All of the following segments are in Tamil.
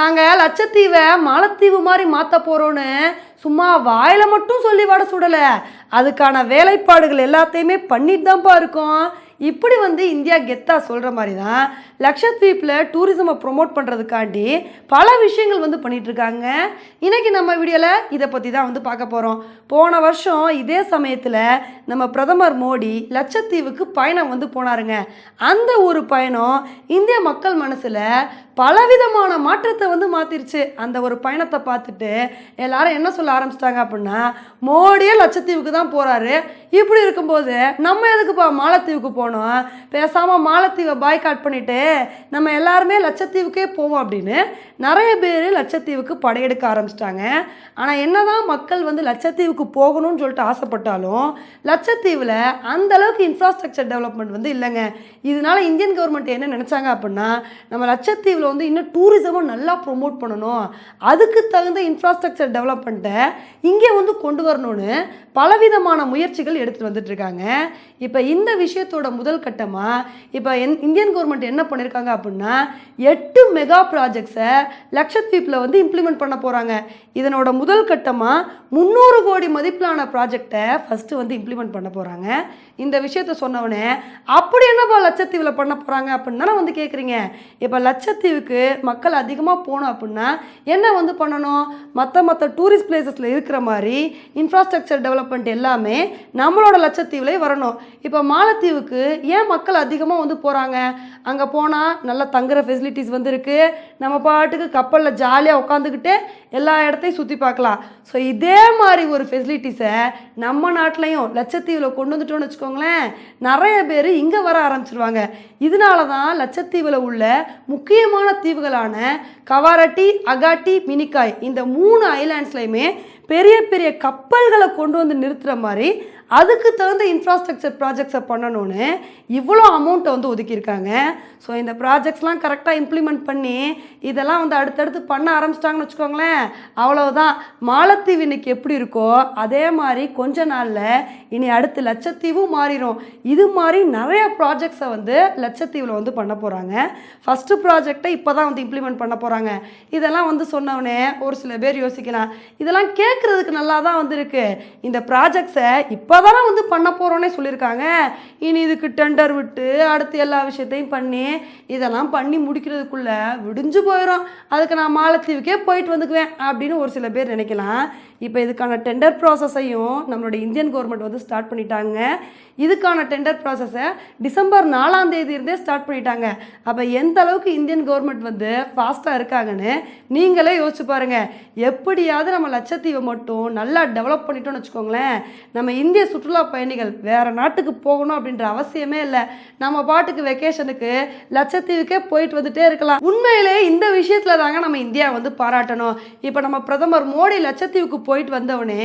நாங்கள் லட்சத்தீவை மாலத்தீவு மாதிரி மாற்ற போகிறோன்னு சும்மா வாயில் மட்டும் சொல்லி வட சுடலை. அதுக்கான வேலைப்பாடுகள் எல்லாத்தையுமே பண்ணிட்டு தான்ப்பா இருக்கோம். இப்படி வந்து இந்தியா கெத்தா சொல்கிற மாதிரி தான் லக்ஷத்வீப்பில் டூரிசமை ப்ரொமோட் பண்ணுறதுக்காண்டி பல விஷயங்கள் வந்து பண்ணிகிட்ருக்காங்க இருக்காங்க. நம்ம வீடியோவில் இதை பற்றி தான் வந்து பார்க்க போகிறோம் போன வருஷம் இதே சமயத்தில் நம்ம பிரதமர் மோடி லட்சத்தீவுக்கு பயணம் வந்து போனாருங்க. அந்த ஒரு பயணம் இந்திய மக்கள் மனசில் பலவிதமான மாற்றத்தை வந்து மாற்றிருச்சு அந்த ஒரு பயணத்தை பார்த்துட்டு எல்லாரும் என்ன சொல்ல ஆரம்பிச்சிட்டாங்க அப்படின்னா மோடியே லட்சத்தீவுக்கு தான் போகிறாரு இப்படி இருக்கும்போது நம்ம எதுக்குப்பா மாலத்தீவுக்கு போனோம்? பேசாமல் மாலத்தீவை பாய்காட் பண்ணிவிட்டு நம்ம எல்லாருமே லட்சத்தீவுக்கே போவோம் அப்படின்னு நிறைய பேர் லட்சத்தீவுக்கு படையெடுக்க ஆரம்பிச்சிட்டாங்க. ஆனால் என்னதான் மக்கள் வந்து லட்சத்தீவுக்கு போகணும்னு சொல்லிட்டு ஆசைப்பட்டாலும் லட்சத்தீவில் அந்த அளவுக்கு இன்ஃப்ராஸ்ட்ரக்சர் டெவலப்மெண்ட் வந்து இல்லைங்க. இதனால இந்தியன் கவர்மெண்ட் என்ன நினச்சாங்க அப்படின்னா நம்ம லட்சத்தீவில் வந்து இன்னும் டூரிசமும் நல்லா ப்ரொமோட் பண்ணணும். அதுக்கு தகுந்த இன்ஃப்ராஸ்ட்ரக்சர் டெவலப்மெண்ட்டை இங்கே வந்து கொண்டு வரணும்னு பலவிதமான முயற்சிகள் எடுத்துகிட்டு வந்துட்டு இருக்காங்க. இப்போ இந்த விஷயத்தோட முதல் கட்டமாக இப்போ என் இந்தியன் கவர்மெண்ட் என்ன பண்ணியிருக்காங்க அப்படின்னா எட்டு மெகா ப்ராஜெக்ட்ஸை லட்சத்தீப்பில் வந்து இம்ப்ளிமெண்ட் பண்ண போகிறாங்க இதனோட முதல் கட்டமாக முந்நூறு கோடி மதிப்பிலான ப்ராஜெக்டை ஃபஸ்ட்டு வந்து இம்ப்ளிமெண்ட் பண்ண போகிறாங்க இந்த விஷயத்த சொன்னவொடனே அப்படி என்னப்பா லட்சத்தீவில் பண்ண போகிறாங்க அப்படின்னு தானே வந்து கேட்குறீங்க இப்போ லட்சத்தீவு லட்சத்தீவுக்கு மக்கள் அதிகமாக போகணும் அப்படின்னா என்ன வந்து பண்ணணும்? மற்ற மற்ற டூரிஸ்ட் பிளேசஸில் இருக்கிற மாதிரி இன்ஃப்ராஸ்ட்ரக்சர் டெவலப்மெண்ட் எல்லாமே நம்மளோட லட்சத்தீவுலேயே வரணும். இப்போ மாலத்தீவுக்கு ஏன் மக்கள் அதிகமாக வந்து போகிறாங்க அங்கே போனால் நல்லா தங்குற ஃபெசிலிட்டிஸ் வந்து இருக்கு. நம்ம பாட்டுக்கு கப்பலில் ஜாலியாக உட்காந்துக்கிட்டு எல்லா இடத்தையும் சுற்றி பார்க்கலாம். ஸோ இதே மாதிரி ஒரு ஃபெசிலிட்டிஸை நம்ம நாட்டிலையும் லட்சத்தீவில் கொண்டு வந்துட்டோம்னு வச்சுக்கோங்களேன் நிறைய பேர் இங்கே வர ஆரம்பிச்சிருவாங்க. இதனால தான் லட்சத்தீவில் உள்ள முக்கியமான தீவுகளான கவாரட்டி அகாட்டி மினிக்காய் இந்த மூணு ஐலாண்ட்ஸ்லையுமே பெரிய பெரிய கப்பல்களை கொண்டு வந்து நிறுத்துகிற மாதிரி அதுக்கு தகுந்த இன்ஃப்ராஸ்ட்ரக்சர் ப்ராஜெக்ட்ஸை பண்ணணும்னு இவ்வளோ அமௌண்ட்டை வந்து ஒதுக்கியிருக்காங்க. ஸோ இந்த ப்ராஜெக்ட்ஸ்லாம் கரெக்டாக இம்ப்ளிமெண்ட் பண்ணி இதெல்லாம் வந்து அடுத்தடுத்து பண்ண ஆரம்பிச்சிட்டாங்கன்னு வச்சுக்கோங்களேன். அவ்வளோதான் மாலத்தீவு இன்னைக்கு எப்படி இருக்கோ அதே மாதிரி கொஞ்ச நாளில் இனி அடுத்து லட்சத்தீவும் மாறிடும் இது மாதிரி நிறைய ப்ராஜெக்ட்ஸை வந்து லட்சத்தீவில் வந்து பண்ண போகிறாங்க ஃபஸ்ட்டு ப்ராஜெக்டை இப்போ தான் வந்து இம்ப்ளிமெண்ட் பண்ண போகிறாங்க இதெல்லாம் வந்து சொன்னவனே ஒரு சில பேர் யோசிக்கலாம். இதெல்லாம் கேட்குறதுக்கு நல்லா தான் வந்திருக்கு இந்த ப்ராஜெக்ட்ஸை இப்போ தானே வந்து பண்ண போகிறோன்னே சொல்லியிருக்காங்க. இனி இதுக்கு டெண்டர் விட்டு அடுத்து எல்லா விஷயத்தையும் பண்ணி இதெல்லாம் பண்ணி முடிக்கிறதுக்குள்ளே விடிஞ்சு போயிடும் அதுக்கு நான் மாலத்தீவுக்கே போயிட்டு வந்துக்குவேன் அப்படின்னு ஒரு சில பேர் நினைக்கலாம். இப்போ இதுக்கான டெண்டர் ப்ராசஸையும் நம்மளுடைய இந்தியன் கவர்மெண்ட் வந்து ஸ்டார்ட் பண்ணிட்டாங்க. இதுக்கான டெண்டர் ப்ராசஸை டிசம்பர் நாலாம் தேதியிருந்தே ஸ்டார்ட் பண்ணிட்டாங்க. அப்போ எந்த அளவுக்கு இந்தியன் கவர்மெண்ட் வந்து ஃபாஸ்ட்டாக இருக்காங்கன்னு நீங்களே யோசிச்சு பாருங்கள் எப்படியாவது நம்ம லட்சத்தீவை மட்டும் நல்லா டெவலப் பண்ணிட்டோம்னு வச்சுக்கோங்களேன். நம்ம இந்திய சுற்றுலா பயணிகள் வேறு நாட்டுக்கு போகணும் அப்படின்ற அவசியமே இல்லை. நம்ம பாட்டுக்கு வெக்கேஷனுக்கு லட்சத்தீவுக்கே போயிட்டு வந்துட்டே இருக்கலாம். உண்மையிலே இந்த விஷயத்தில் தாங்க நம்ம இந்தியா வந்து பாராட்டணும். இப்போ நம்ம பிரதமர் மோடி லட்சத்தீவுக்கு போயிட்டு வந்தவொடனே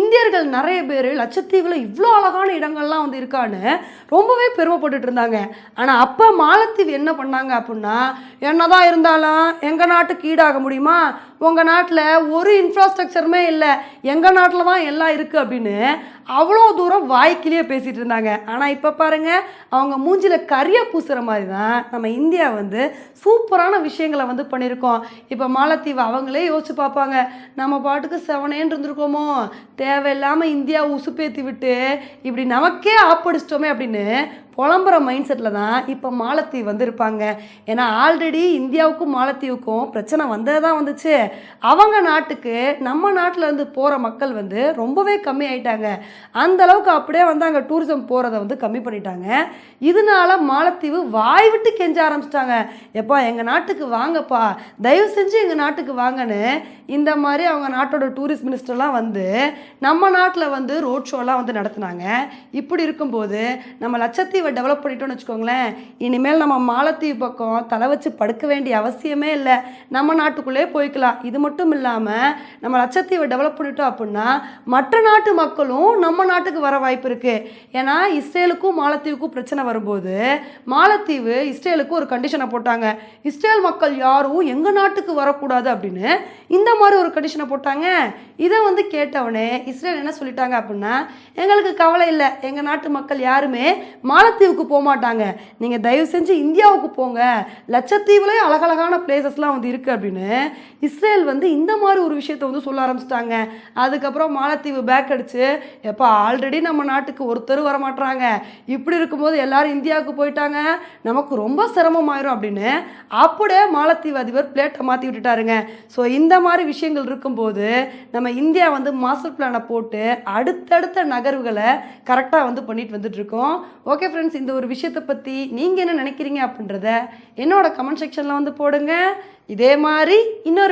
இந்தியர்கள் நிறைய பேர் லட்சத்தீவில் இவ்வளோ அழகான இடங்கள்லாம் வந்து இருக்கான்னு ரொம்பவே பெருமைப்பட்டுட்டு இருந்தாங்க. ஆனால் அப்போ மாலத்தீவு என்ன பண்ணாங்க அப்படின்னா என்னதான் இருந்தாலும் எங்கள் நாட்டுக்கு ஈடாக முடியுமா? உங்கள் நாட்டில் ஒரு இன்ஃப்ராஸ்ட்ரக்சருமே இல்லை. எங்கள் நாட்டில் தான் எல்லாம் இருக்குது அப்படின்னு அவ்வளோ தூரம் வாய்க்கிலேயே பேசிகிட்டு இருந்தாங்க. ஆனால் இப்போ பாருங்கள் அவங்க மூஞ்சில் கரியை பூசுகிற மாதிரி தான் நம்ம இந்தியா வந்து சூப்பரான விஷயங்களை வந்து பண்ணியிருக்கோம். இப்போ மாலத்தீவு அவங்களே யோசிச்சு பார்ப்பாங்க நம்ம பாட்டுக்கு செவனேன்னு இருந்திருக்கோமோ? தேவையில்லாமல் இந்தியா உசுப்பேற்றி விட்டு இப்படி நமக்கே ஆப்படிச்சிட்டோமே அப்படின்னு புலம்புற மைண்ட் செட்டில் தான் இப்போ மாலத்தீவு வந்திருப்பாங்க. ஏன்னா ஆல்ரெடி இந்தியாவுக்கும் மாலத்தீவுக்கும் பிரச்சனை வந்தது தான் வந்துச்சு. அவங்க நாட்டுக்கு நம்ம நாட்டில் இருந்து போகிற மக்கள் வந்து ரொம்பவே கம்மி ஆயிட்டாங்க. அந்த அளவுக்கு அப்படியே வந்து அங்கே டூரிசம் போகிறத வந்து கம்மி பண்ணிட்டாங்க. இதனால மாலத்தீவு வாய் விட்டு கெஞ்ச ஆரம்பிச்சிட்டாங்க. எப்பா எங்கள் நாட்டுக்கு வாங்கப்பா. தயவு செஞ்சு எங்கள் நாட்டுக்கு வாங்கன்னு இந்த மாதிரி அவங்க நாட்டோட டூரிஸ்ட் மினிஸ்டர்லாம் வந்து நம்ம நாட்டில் வந்து ரோட் ஷோலாம் வந்து நடத்துனாங்க. இப்படி இருக்கும்போது நம்ம லட்சத்தீவை டெவலப் பண்ணிட்டோம்னு வச்சுக்கோங்களேன். இனிமேல் நம்ம மாலத்தீவு பக்கம் தலை வச்சு படுக்க வேண்டிய அவசியமே இல்லை. நம்ம நாட்டுக்குள்ளே போய்க்கலாம். இது மட்டும் இல்லாமல் நம்ம லட்சத்தீவை டெவலப் பண்ணிட்டோம் அப்படின்னா மற்ற நாட்டு மக்களும் நம்ம நாட்டுக்கு வர வாய்ப்பு இருக்குது ஏன்னா இஸ்ரேலுக்கும் மாலத்தீவுக்கும் பிரச்சனை வரும்போது மாலத்தீவு இஸ்ரேலுக்கு ஒரு கண்டிஷனை போட்டாங்க. இஸ்ரேல் மக்கள் யாரும் எங்கள் நாட்டுக்கு வரக்கூடாது அப்படின்னு இந்த மாதிரி ஒரு கண்டிஷனை போட்டாங்க. இதை வந்து கேட்டவனே இஸ்ரேல் என்ன சொல்லிட்டாங்க அப்படின்னா எங்களுக்கு கவலை இல்லை. எங்கள் நாட்டு மக்கள் யாருமே மால மாலத்தீவுக்கு போக மாட்டாங்க நீங்கள் தயவு செஞ்சு இந்தியாவுக்கு போங்க. லட்சத்தீவுலேயும் அழகழகான பிளேசஸ்லாம் வந்து இருக்குது அப்படின்னு இஸ்ரேல் வந்து இந்த மாதிரி ஒரு விஷயத்தை வந்து சொல்ல ஆரம்பிச்சிட்டாங்க. அதுக்கப்புறம் மாலத்தீவு பேக் அடிச்சு எப்போ ஆல்ரெடி நம்ம நாட்டுக்கு ஒருத்தர் வரமாட்டாங்க இப்படி இருக்கும்போது எல்லாரும் இந்தியாவுக்கு போயிட்டாங்க. நமக்கு ரொம்ப சிரமமாயிரும் அப்படின்னு அப்படியே மாலத்தீவு அதிபர் பிளேட்டை மாற்றி விட்டுட்டாருங்க. ஸோ இந்த மாதிரி விஷயங்கள் இருக்கும்போது நம்ம இந்தியா வந்து மாஸ்டர் பிளானை போட்டு அடுத்தடுத்த நகர்வுகளை கரெக்டாக வந்து பண்ணிட்டு வந்துட்டுருக்கோம் ஓகே ஃப்ரெண்ட்ஸ் இந்த ஒரு விஷயத்தை பற்றி நீங்கள் என்ன நினைக்கிறீங்க அப்படின்றத என்னோட கமெண்ட் செக்ஷனில் வந்து போடுங்க. இதே மாதிரி இன்னொரு